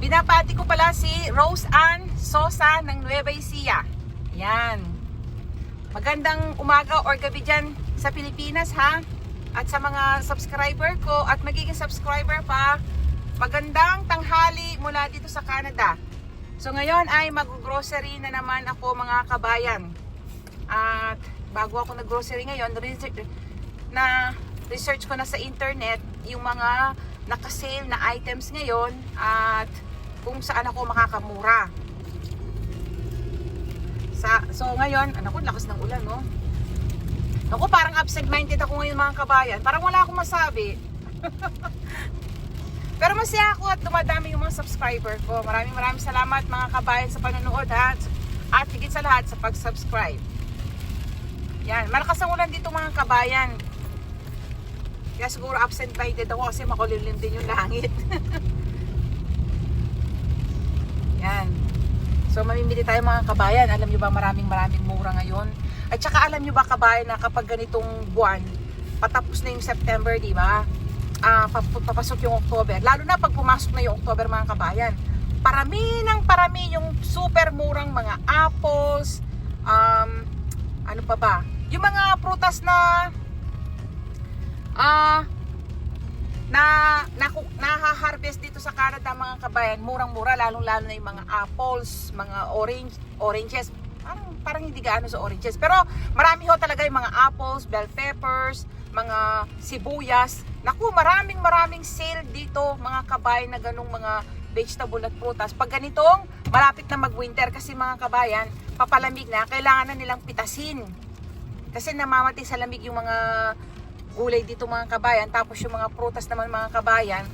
Binabati ko pala si Rose Ann Sosa ng Nueva Ecija. Yan. Magandang umaga or gabi dyan sa Pilipinas ha. At sa mga subscriber ko at magiging subscriber pa, magandang tanghali mula dito sa Canada. So ngayon ay mag-grocery na naman ako mga kabayan. At bago ako nag-grocery ngayon, na research ko na sa internet yung mga nakasale na items ngayon at kung saan ako makakamura. Sa, so ngayon, ano ko, lakas ng ulan, no? Ako, parang absent-minded ako ngayon mga kabayan. Parang wala akong masabi. Pero masaya ako at dumadami yung mga subscriber ko. Maraming maraming salamat mga kabayan sa panonood ha. At higit sa lahat sa pag-subscribe. Yan, malakas ang ulan dito mga kabayan. Kaya siguro absent-minded ako kasi makulimlim din yung langit. Yan. So mamimili tayo mga kabayan. Alam nyo ba maraming maraming mura ngayon? At saka alam nyo ba kabayan na kapag ganitong buwan, patapos na yung September, di ba? Pap- papasok yung October. Lalo na pag pumasok na yung October mga kabayan. Parami ng parami yung super murang mga apples, um, ano pa ba? Yung mga prutas na ah na naku, nahaharvest dito sa Canada mga kabayan, murang-mura lalong-lalo na yung mga apples, mga orange, oranges. Parang parang hindi gaano sa oranges, pero marami ho talaga yung mga apples, bell peppers, mga sibuyas. Naku, maraming maraming sale dito mga kabayan na ganung mga vegetable at prutas. Pag ganitong malapit na mag-winter kasi mga kabayan, papalamig na, kailangan na nilang pitasin. Kasi namamatay sa lamig yung mga gulay dito mga kabayan. Tapos yung mga prutas naman mga kabayan,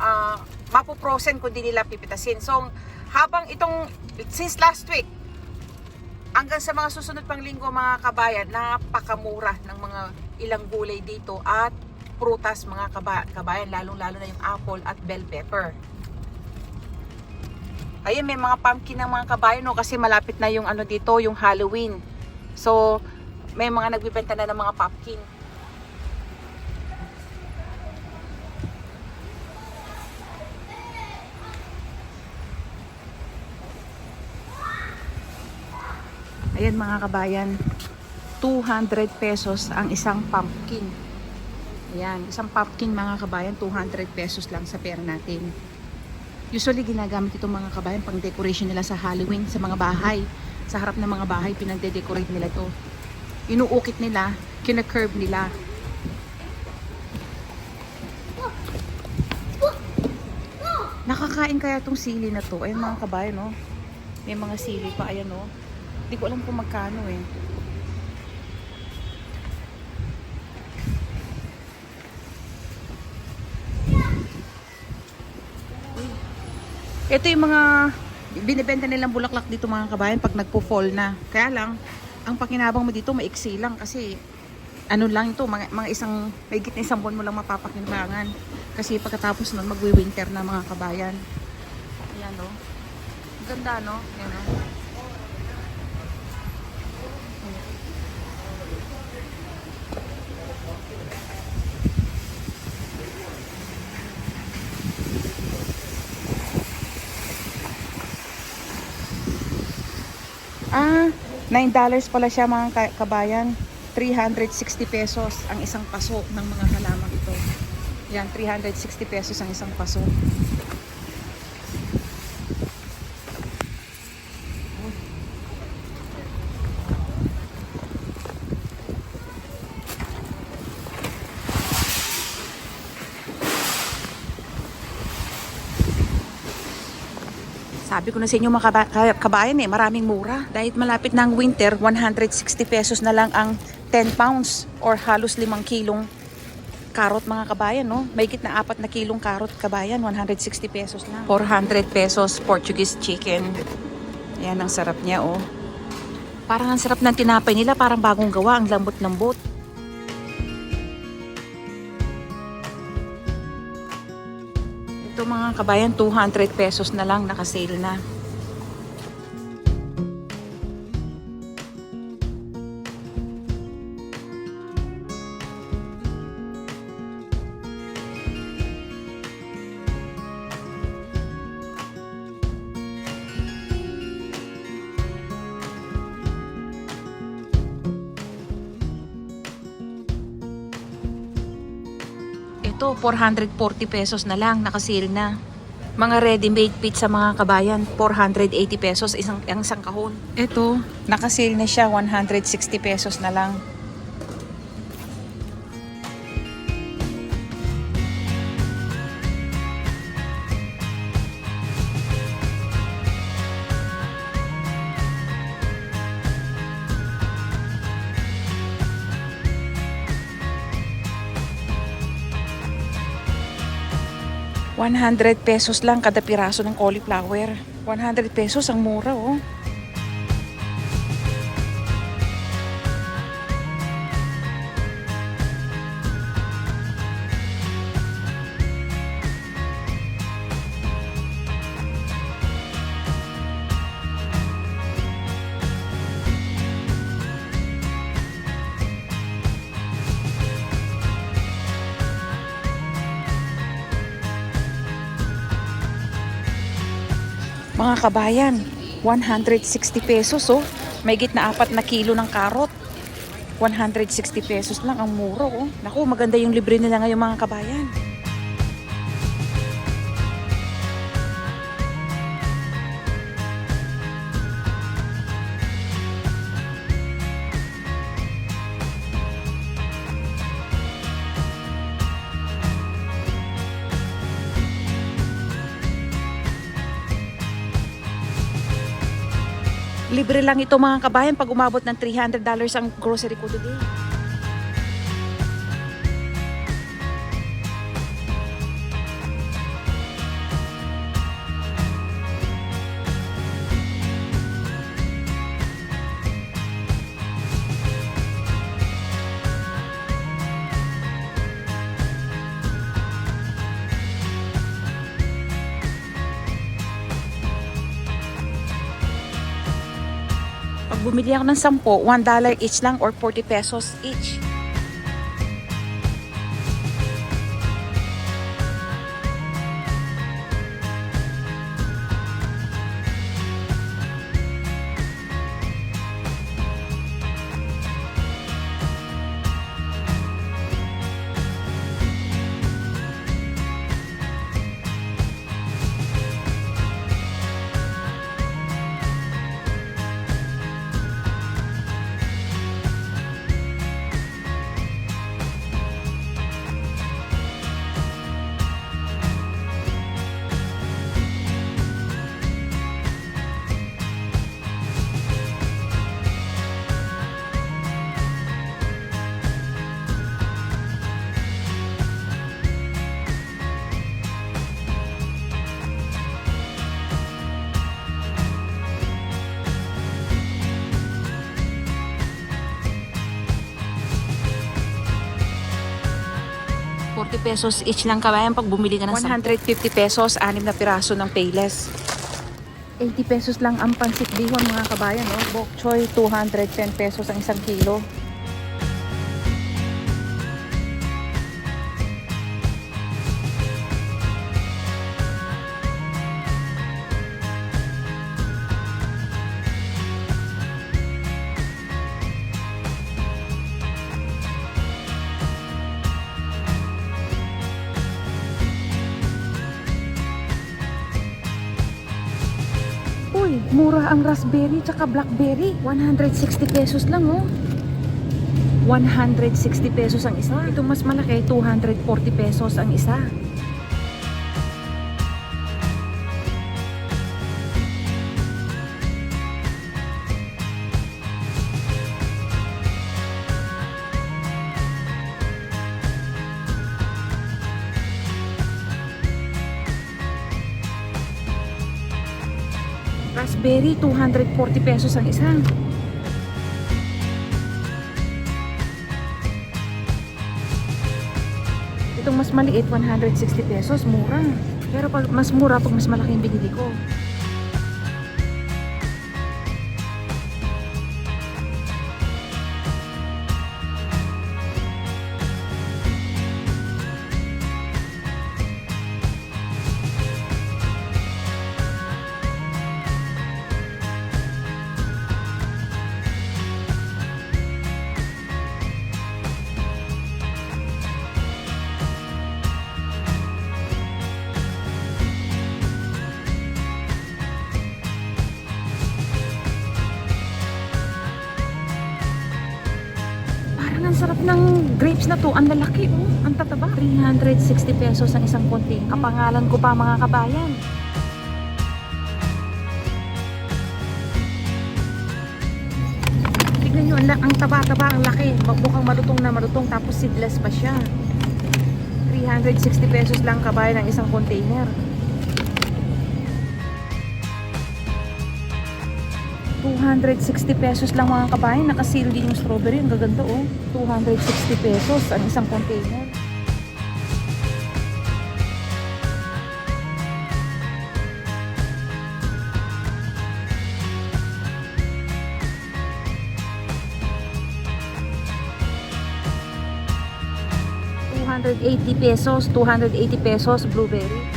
uh, mapoprosen kung di nila pipitasin. So, habang itong, since last week, hanggang sa mga susunod pang linggo mga kabayan, napakamura ng mga ilang gulay dito at prutas mga kaba, kabayan, lalong-lalo na yung apple at bell pepper. Ayun, may mga pumpkin ng mga kabayan no, kasi malapit na yung ano dito, yung Halloween. So, may mga nagbibenta na ng mga pumpkin. Ayan mga kabayan, 200 pesos ang isang pumpkin. Ayan, isang pumpkin mga kabayan, 200 pesos lang sa pera natin. Usually ginagamit itong mga kabayan pang decoration nila sa Halloween, sa mga bahay. Sa harap ng mga bahay, pinagde-decorate nila to. Inuukit nila, kina-curve nila. Nakakain kaya tong sili na to. Ayan mga kabayan, no? May mga sili pa, ayan, no? Hindi ko alam kung magkano eh. Ito yung mga binibenta nilang bulaklak dito mga kabayan pag nagpo-fall na. Kaya lang, ang pakinabang mo dito maiksi lang kasi ano lang ito, mga, mga isang, may na isang buwan mo lang mapapakinabangan. Kasi pagkatapos nun, magwi-winter na mga kabayan. Ayan no. Ang Ganda no. Ayan no. Ah, 9 dollars pala siya mga ka- kabayan. 360 pesos ang isang paso ng mga halaman ito. Yan, 360 pesos ang isang paso. Sabi ko na sa inyo mga kaba- ka- kabayan eh, maraming mura. Dahil malapit na ang winter, 160 pesos na lang ang 10 pounds or halos 5 kilong karot mga kabayan, no? May na apat na kilong karot kabayan, 160 pesos lang. 400 pesos Portuguese chicken. Yan, ang sarap niya, oh. Parang ang sarap ng tinapay nila, parang bagong gawa, ang lambot-lambot. Mga kabayan, 200 pesos na lang, nakasale na. 440 pesos na lang, nakasale na. Mga ready-made pizza mga kabayan, 480 pesos isang, ang isang kahon. Ito, nakasale na siya, 160 pesos na lang. $100 pesos lang kada piraso ng cauliflower. 100 pesos ang mura oh. Kabayan, 160 pesos oh. May na apat na kilo ng karot. 160 pesos lang ang mura oh. Naku, maganda yung libre nila ngayon mga kabayan. Libre lang ito mga kabayan pag umabot ng $300 ang grocery ko today. Bumili ako ng 10, $1 each lang or 40 pesos each. Pesos each lang kabayan pag bumili ka ng 150 pesos, anim na piraso ng Payless. 80 pesos lang ang pansit bihon mga kabayan. Oh. Bok choy, 210 pesos ang isang kilo. Mura ang raspberry tsaka blackberry. 160 pesos lang oh. 160 pesos ang isa. Itong mas malaki, 240 pesos ang isa. Raspberry, 240 pesos ang isa. Itong mas maliit, 160 pesos, mura. Pero pag mas mura, pag mas malaki yung binili ko. Sarap ng grapes na to. Ang lalaki, oh. Ang tataba. 360 pesos ang isang container. Kapangalan ko pa, mga kabayan. Tignan nyo, ang taba-taba, ang laki. Mukhang malutong na malutong, tapos seedless pa siya. 360 pesos lang kabayan ang isang container. 260 pesos lang mga kabayan. Nakasil din yung strawberry. Ang gaganda oh. 260 pesos ang isang container. $280 pesos, 280 pesos blueberry.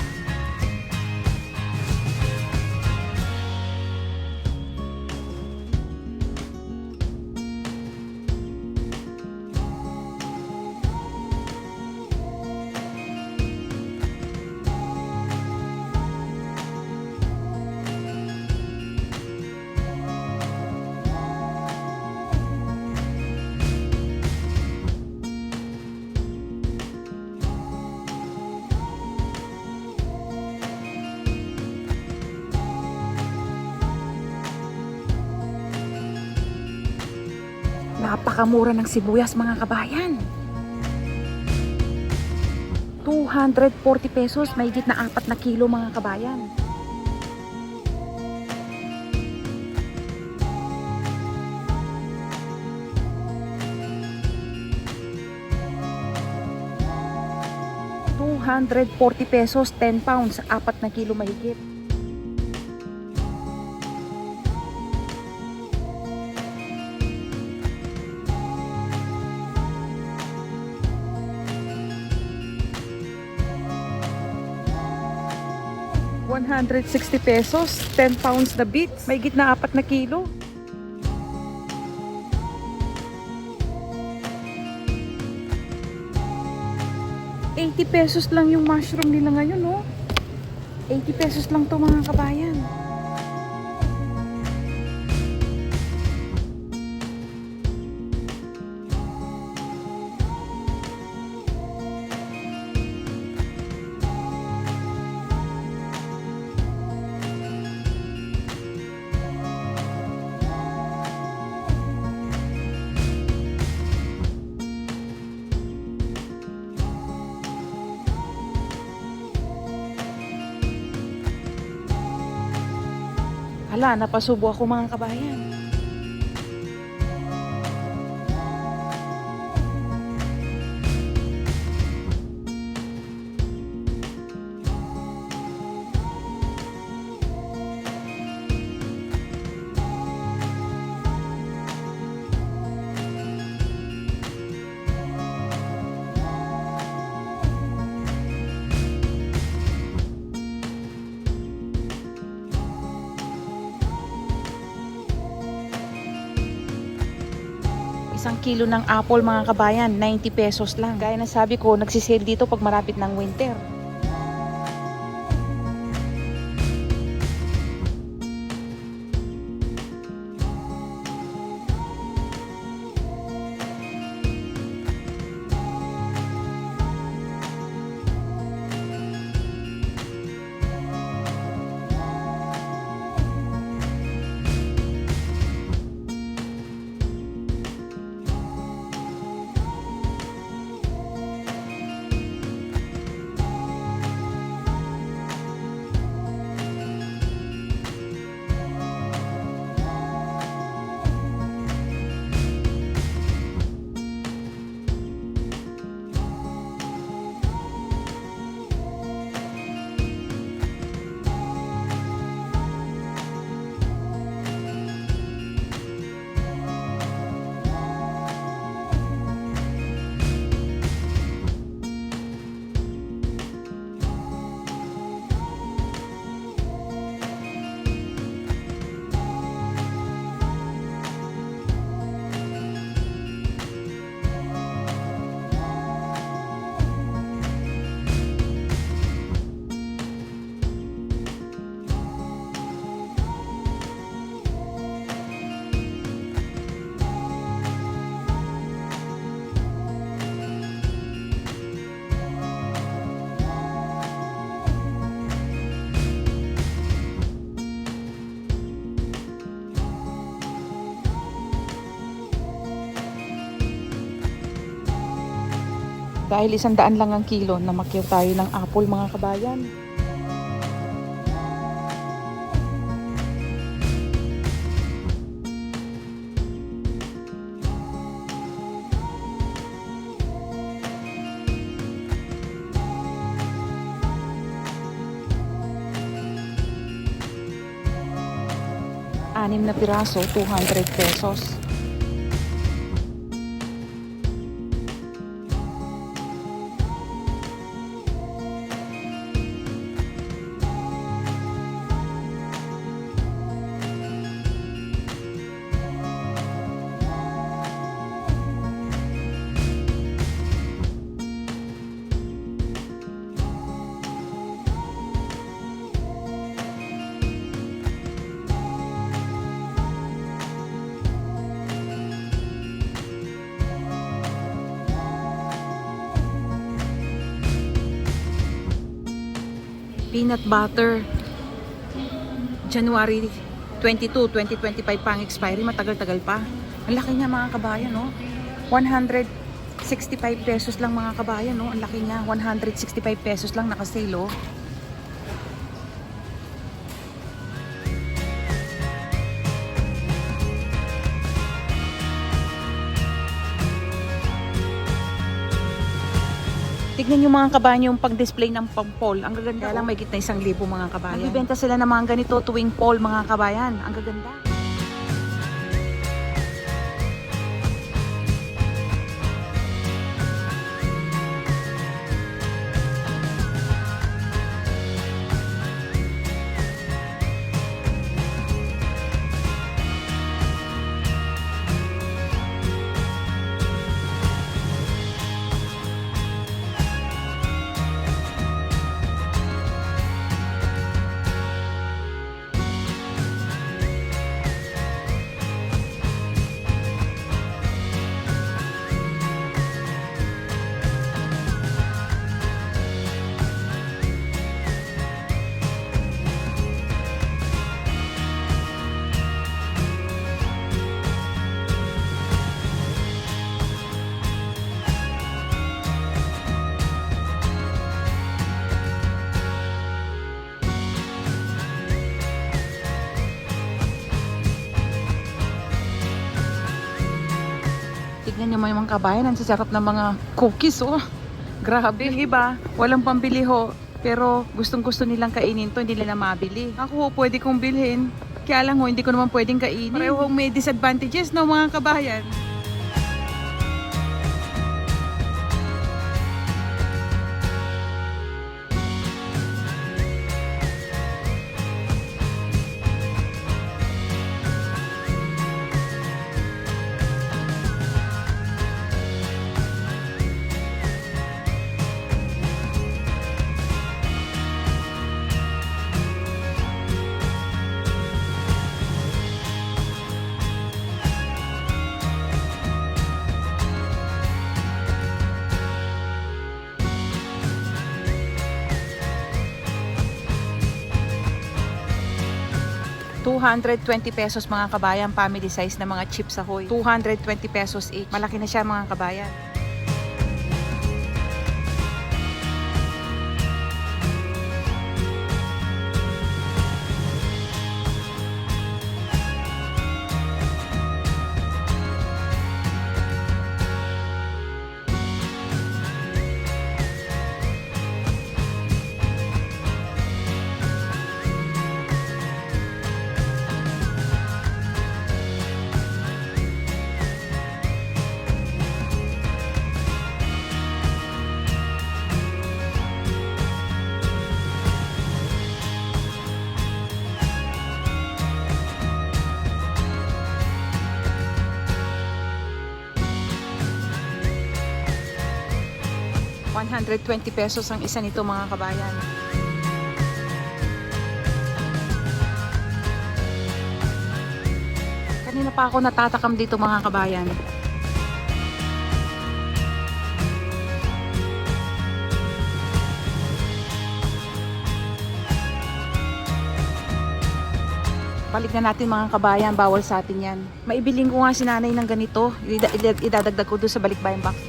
Napakamura ng sibuyas mga kabayan. 240 pesos, may na apat na kilo mga kabayan. $240 pesos, 10 pounds, apat na kilo mahigit. $160 pesos, 10 pounds na beets, may gitna apat na kilo. $80 pesos lang yung mushroom nila ngayon, oh. 80 pesos lang to mga kabayan. Hala, napasubo ako mga kabayan. Isang kilo ng apple mga kabayan, 90 pesos lang. Gaya na sabi ko, nagsisale dito pag marapit ng winter. Dahil isang daan lang ang kilo na makyaw tayo ng apple mga kabayan. Anim na piraso, 200 pesos. Peanut butter. January 22, 2025 pa ang expiry. Matagal-tagal pa. Ang laki niya mga kabayan, no? 165 pesos lang mga kabayan, no? Ang laki niya. 165 pesos lang nakasale, oh. Tignan yung mga kabayan yung pag-display ng pang-pole. Ang gaganda. Kaya lang may gitna isang libo mga kabayan. Nagbibenta sila ng mga ganito tuwing pole mga kabayan. Ang gaganda. Tignan nyo mga kabayan, ang sasarap ng mga cookies, oh. Grabe. Yung iba, walang pambili ho. Pero gustong gusto nilang kainin to, hindi nila mabili. Ako ho, pwede kong bilhin. Kaya lang ho, hindi ko naman pwedeng kainin. Pareho may disadvantages, no mga kabayan? $220 pesos mga kabayan, family size na mga chips ahoy. 220 pesos each. Malaki na siya mga kabayan. $120 pesos ang isa nito mga kabayan. Kanina pa ako natatakam dito mga kabayan. Balik na natin mga kabayan, bawal sa atin yan. Maibiling ko nga si nanay ng ganito. Ida- ida- idadagdag ko doon sa balikbayan box.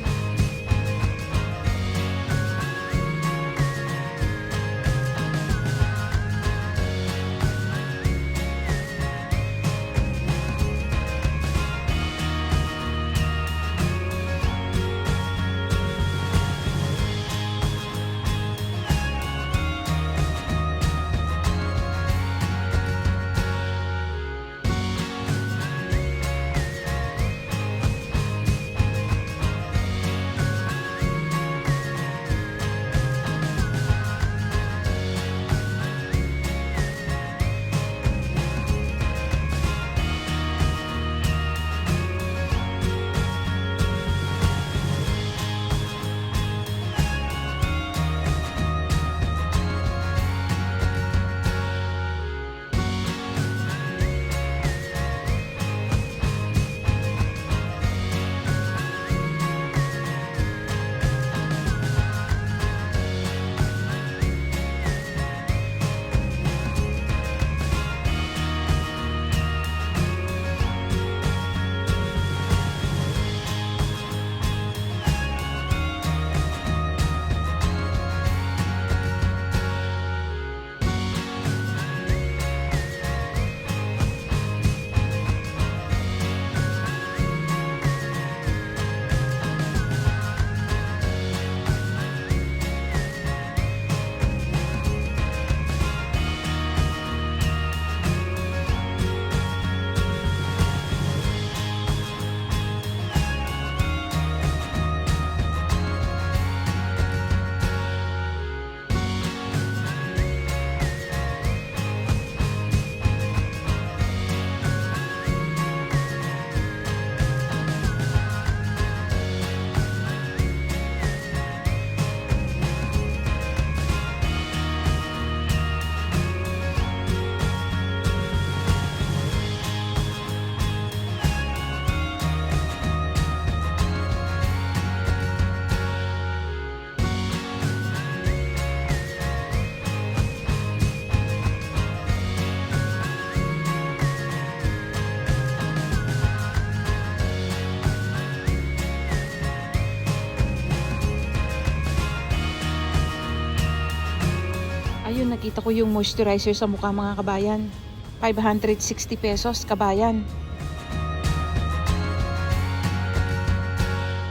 Nakita ko yung moisturizer sa mukha mga kabayan. 560 pesos kabayan.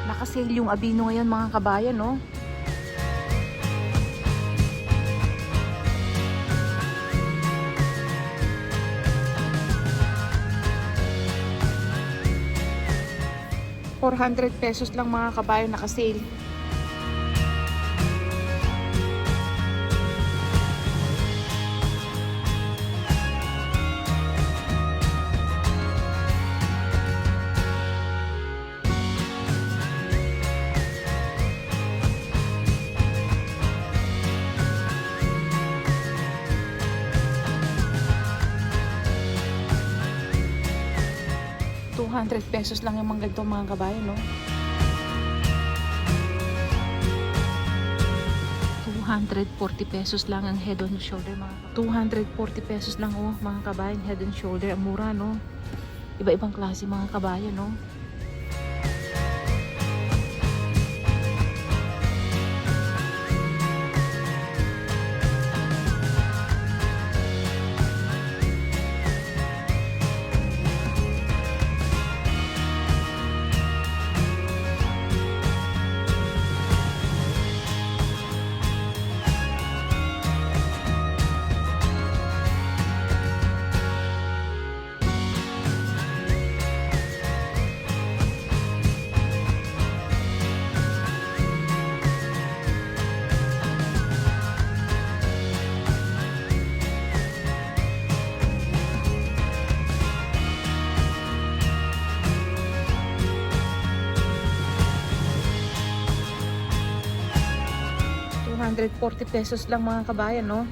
Nakasale yung Abino ngayon mga kabayan, no? $400 pesos lang mga kabayan nakasale. $200 pesos lang yung mga ganito mga kabayan, no? 240 pesos lang ang head and shoulder mga kabayan. 240 pesos lang oh mga kabayan head and shoulder ang mura no iba-ibang klase mga kabayan no $240 pesos lang mga kabayan no